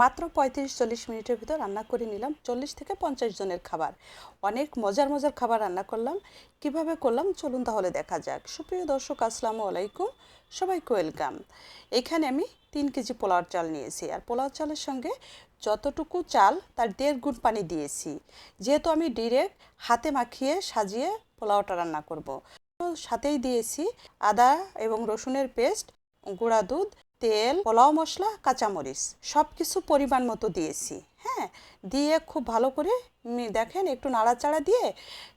মাত্র পঁয়ত্রিশ, চল্লিশ মিনিটের ভিতর রান্না করে নিলাম। চল্লিশ থেকে পঞ্চাশ জনের খাবার। অনেক মজার মজার খাবার রান্না করলাম। কীভাবে করলাম চলুন তাহলে দেখা যাক। সুপ্রিয় দর্শক, আসসালামু আলাইকুম। সবাইকে ওয়েলকাম। এখানে আমি তিন কেজি পোলাওর চাল নিয়েছি। আর পোলাও চালের সঙ্গে যতটুকু চাল, তার দেড় গুণ পানি দিয়েছি। যেহেতু আমি ডিরেক্ট হাতে মাখিয়ে সাজিয়ে পোলাওটা রান্না করব। সাথেই দিয়েছি আদা এবং রসুনের পেস্ট, গুঁড়া দুধ তেল, পোলাও মশলা, কাঁচামরিচ সব কিছু পরিমাণ মতো দিয়েছি হ্যাঁ? দিয়ে খুব ভালো করে দেখেন একটু নাড়াচাড়া দিয়ে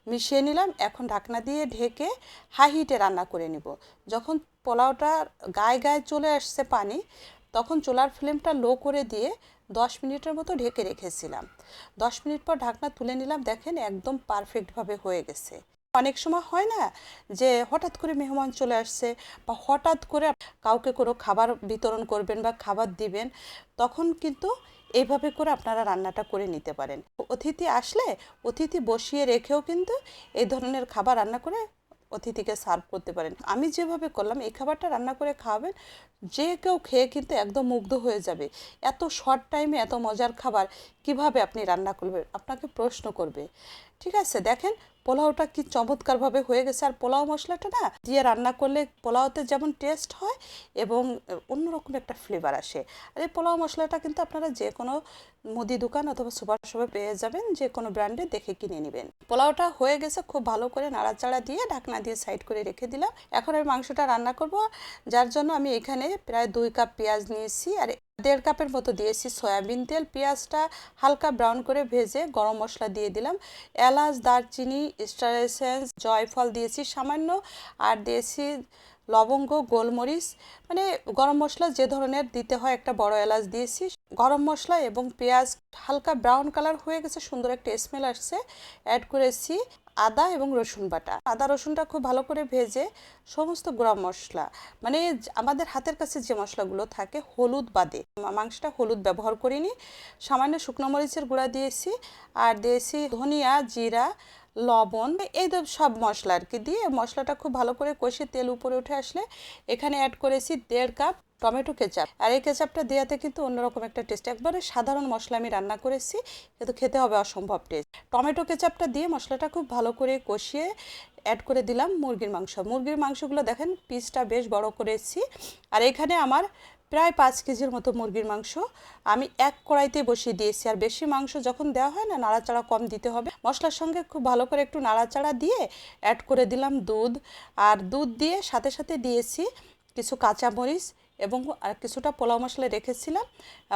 মিশিয়ে নিলাম, এখন ঢাকনা দিয়ে ঢেকে হাই হিটে রান্না করে নিব। যখন পোলাওটা গায়ে গায়ে চলে আসছে পানি, তখন চুলার ফ্লেমটা লো করে দিয়ে দশ মিনিটের মতো ঢেকে রেখেছিলাম। দশ মিনিট পর ঢাকনা তুলে নিলাম, দেখেন একদম পারফেক্টভাবে হয়ে গেছে। অনেক সময় হয় না যে হঠাৎ করে মেহমান চলে আসছে বা হঠাৎ করে কাউকে কোনো খাবার বিতরণ করবেন বা খাবার দিবেন, তখন কিন্তু এইভাবে করে আপনারা রান্নাটা করে নিতে পারেন। অতিথি আসলে অতিথি বসিয়ে রেখেও কিন্তু এই ধরনের খাবার রান্না করে অতিথিকে সার্ভ করতে পারেন। আমি যেভাবে করলাম, এই খাবারটা রান্না করে খাওয়াবেন, যে কেউ খেয়ে কিন্তু একদম মুগ্ধ হয়ে যাবে। এত শর্ট টাইমে এত মজার খাবার কীভাবে আপনি রান্না করবেন? আপনাকে প্রশ্ন করবে। ঠিক আছে, দেখেন পোলাওটা কি চমৎকারভাবে হয়ে গেছে। আর পোলাও মশলাটা না, দিয়ে রান্না করলে পোলাওতে যেমন টেস্ট হয় এবং অন্যরকম একটা ফ্লেভার আসে। আর এই পোলাও মশলাটা কিন্তু আপনারা যে কোনো মুদি দোকান অথবা সুপার শপে পেয়ে যাবেন যে কোনো ব্র্যান্ডে দেখে কিনে নেবেন। পোলাওটা হয়ে গেছে, খুব ভালো করে নাড়াচাড়া দিয়ে ঢাকনা দিয়ে সাইড করে রেখে দিলাম। এখন আমি মাংসটা রান্না করব, যার জন্য আমি এখানে প্রায় দুই কাপ পেঁয়াজ নিয়েছি আর দেড় কাপের মতো দিয়েছি সয়াবিন তেল। পেঁয়াজটা হালকা ব্রাউন করে ভেজে গরম মশলা দিয়ে দিলাম। এলাচ, দারচিনি স্টার এসেন্স জয়ফল দিয়েছি সামান্য আর দিয়েছি লবঙ্গ, গোলমরিচ। মানে গরম মশলা যে ধরনের দিতে হয় একটা বড় এলাচ দিয়েছি। গরম মশলা এবং পেঁয়াজ হালকা ব্রাউন কালার হয়ে গেছে, সুন্দর একটা স্মেল আসছে। অ্যাড করেছি আদা এবং রসুন বাটা। আদা, রসুনটা খুব ভালো করে ভেজে সমস্ত গরম মশলা মানে আমাদের হাতের কাছে যে মশলাগুলো থাকে হলুদ বাদে। মাংসটা হলুদ ব্যবহার করিনি। সামান্য শুকনো মরিচের গুঁড়া দিয়েছি আর দিয়েছি ধনিয়া, জিরা, লবণ, এই সব মশলা আর কি। দিয়ে মশলাটা খুব ভালো করে কষে তেল উপরে উঠে আসলে এখানে অ্যাড করেছি দেড় কাপ টমেটো কেচাপ। আর এই কেচাপটা দেওয়াতে কিন্তু অন্যরকম একটা টেস্ট। একবারে সাধারণ মশলা আমি রান্না করেছি, কিন্তু খেতে হবে অসম্ভব টেস্ট। টমেটো কেচাপটা দিয়ে মশলাটা খুব ভালো করে কষিয়ে অ্যাড করে দিলাম মুরগির মাংস। মুরগির মাংসগুলো দেখেন পিসটা বেশ বড় করেছি। আর এখানে আমার প্রায় পাঁচ কেজির মতো মুরগির মাংস আমি এক কড়াইতে বসিয়ে দিয়েছি। আর বেশি মাংস যখন দেওয়া হয় না, নাড়াচাড়া কম দিতে হবে। মশলার সঙ্গে খুব ভালো করে একটু নাড়াচাড়া দিয়ে অ্যাড করে দিলাম দুধ। আর দুধ দিয়ে সাথে সাথে দিয়েছি কিছু কাঁচামরিচ এবং আর কিছুটা পোলাও মশলা রেখেছিলাম।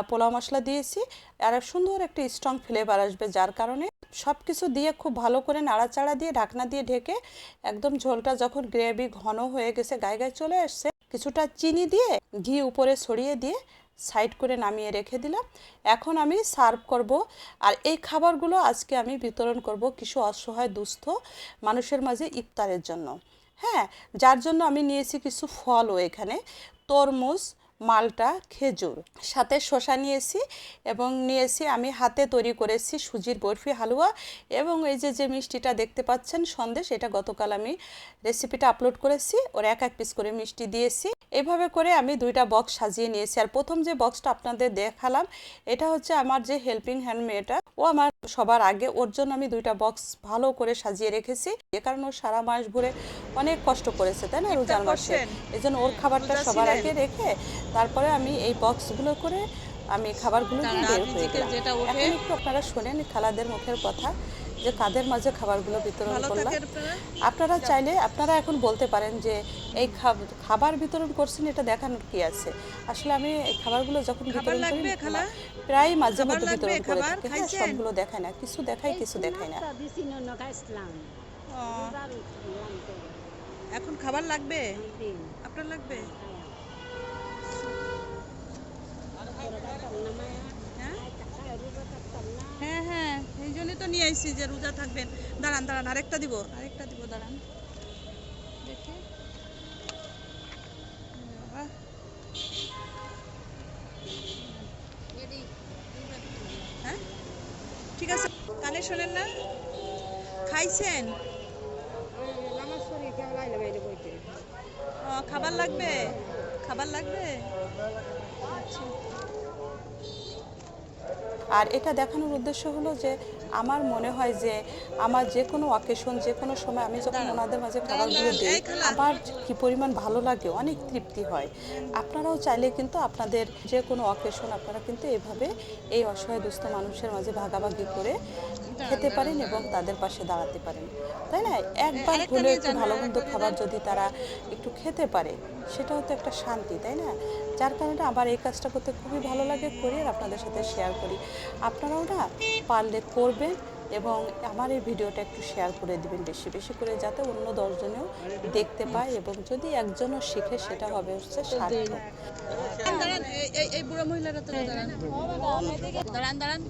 পোলাও মশলা দিয়েছি। আর সুন্দর একটা স্ট্রং ফ্লেভার আসবে যার কারণে সব কিছু দিয়ে খুব ভালো করে নাড়াচাড়া দিয়ে, ঢাকনা দিয়ে ঢেকে একদম ঝোলটা যখন গ্রেভি ঘন হয়ে গেছে, গায়ে গায়ে চলে আসছে, কিছুটা চিনি দিয়ে ঘি উপরে ছড়িয়ে দিয়ে সাইড করে নামিয়ে রেখে দিলাম। এখন আমি সার্ভ করব। আর এই খাবারগুলো আজকে আমি বিতরণ করব কিছু অসহায় দুস্থ মানুষের মাঝে ইফতারের জন্য। হ্যাঁ যার জন্য আমি নিয়েছি কিছু ফলও এখানে। তরমুজ, মালটা, খেজুর। সাথে শসা নিয়েছি এবং নিয়েছি আমি হাতে তৈরি করেছি সুজির বরফি হালুয়া এবং এই যে যে মিষ্টিটা দেখতে পাচ্ছেন সন্দেশ, এটা গতকাল আমি রেসিপিটা আপলোড করেছি। ওর এক এক পিস করে মিষ্টি দিয়েছি। এইভাবে করে আমি দুইটা বক্স সাজিয়ে নিয়েছি। আর প্রথম যে বক্সটা আপনাদের দেখালাম, এটা হচ্ছে আমার যে হেল্পিং হ্যান্ড মেয়েটা। ও আমার সবার আগে। ওর জন্য আমি দুইটা বক্স ভালো করে সাজিয়ে রেখেছি। যে কারণে ও সারা মাস ভরে অনেক কষ্ট করেছে তাই না রোজার মাসে? এই জন্য ওর খাবারটা সবার আগে রেখে তারপরে আমি এই বক্সগুলো করে আমি খাবারগুলো বের হয়ে গেলাম। এখন একটু আপনারা শোনেন খালাদের মুখের কথা। যে কাদের মাঝে খাবারগুলো বিতরণ করলাম। আপনারা? আপনারা চাইলে আপনারা এখন বলতে পারেন যে এই খাবার বিতরণ করছেন এটা দেখানোর কি আছে? আসলে আমি এই খাবারগুলো যখন বিতরণ করি প্রায় মাঝে মধ্যে বিতরণ করে থাকি। হ্যাঁ সবগুলো দেখায় না কিছু দেখাই কিছু দেখায় না। এখন খাবার লাগবে? আপনার লাগবে হ্যাঁ হ্যাঁ হ্যাঁ এই জন্যই তো নিয়ে আইসি যে রোজা থাকবেন। দাঁড়ান দাঁড়ান আরেকটা দিব। আরেকটা দিব দাঁড়ান। দেখি। হ্যাঁ? ঠিক আছে। কানে শোনেন না? খাইছেন? ও, খাবার লাগবে? খাবার লাগবে? আচ্ছা। আর এটা দেখানোর উদ্দেশ্য হলো যে আমার মনে হয় যে আমার যে কোনো অকেশন যে কোনো সময় আমি যখন ওনাদের মাঝে খাবারগুলো দিই আমার কি পরিমাণ ভালো লাগে অনেক তৃপ্তি হয়। আপনারাও চাইলে কিন্তু আপনাদের যে কোনো অকেশন আপনারা কিন্তু এভাবে এই অসহায় দুস্থ মানুষের মাঝে ভাগাভাগি করে খেতে পারেন এবং তাদের পাশে দাঁড়াতে পারেন। তাই না? একবার হলে একটু ভালো মন্দ খাবার যদি তারা একটু খেতে পারে সেটাও তো একটা শান্তি তাই না? যার কারণে আমার এই কাজটা করতে খুবই ভালো লাগে করি আর আপনাদের সাথে শেয়ার করি। আপনারাও না পারলে করবেন এবং আমার এই ভিডিওটা একটু শেয়ার করে দিবেন বেশি বেশি করে যাতে অন্য দশজনেও দেখতে পায় এবং যদি একজনও শিখে সেটা হবে হচ্ছে সার্থক। দাঁড়ান এই- এই এই বুড়ো মহিলারা তো দাঁড়ান দাঁড়ান।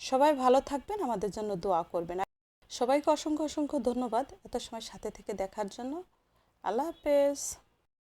সবাই ভালো থাকবেন, আমাদের জন্য দোয়া করবেন। সবাইকে অসংখ্য অসংখ্য ধন্যবাদ এত সময় সাথে থেকে দেখার জন্য। আল্লাহ হাফেজ।